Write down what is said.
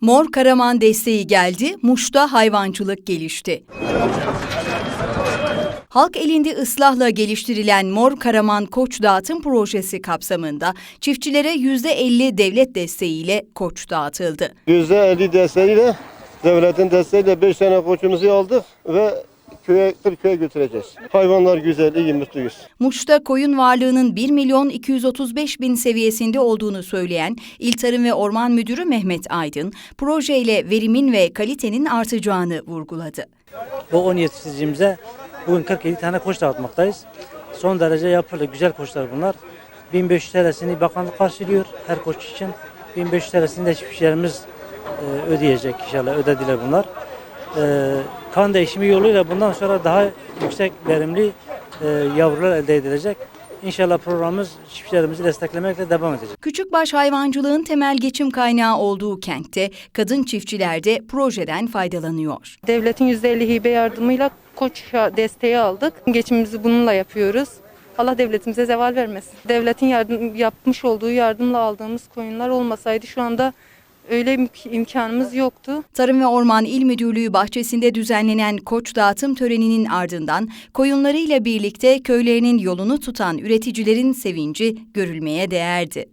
Mor Karaman desteği geldi, Muş'ta hayvancılık gelişti. Halk elinde ıslahla geliştirilen Mor Karaman Koç Dağıtım Projesi kapsamında çiftçilere %50 devlet desteğiyle koç dağıtıldı. %50 desteğiyle, devletin desteğiyle 5 tane koçumuzu aldık ve köye, köye götüreceğiz. Hayvanlar güzel, iyi, mutluyuz. Muş'ta koyun varlığının 1 milyon 235 bin seviyesinde olduğunu söyleyen İl Tarım ve Orman Müdürü Mehmet Aydın, projeyle verimin ve kalitenin artacağını vurguladı. Bu 10 yetiştiricimize bugün 47 tane koç dağıtmaktayız. Son derece yapılı, güzel koçlar bunlar. 1500 TL'sini bakanlık karşılıyor her koç için. 1500 TL'sini de çiftçilerimiz e, ödeyecek inşallah, ödediler bunlar. E, kan değişimi yoluyla bundan sonra daha yüksek verimli e, yavrular elde edilecek. İnşallah programımız çiftçilerimizi desteklemekle devam edecek. Küçükbaş hayvancılığın temel geçim kaynağı olduğu kentte kadın çiftçiler de projeden faydalanıyor. Devletin %50 hibe yardımıyla koç desteği aldık. Geçimimizi bununla yapıyoruz. Allah devletimize zeval vermesin. Devletin yardım, yapmış olduğu yardımla aldığımız koyunlar olmasaydı şu anda öyle imk- imkanımız yoktu. Tarım ve Orman İl Müdürlüğü bahçesinde düzenlenen koç dağıtım töreninin ardından koyunlarıyla birlikte köylerinin yolunu tutan üreticilerin sevinci görülmeye değerdi.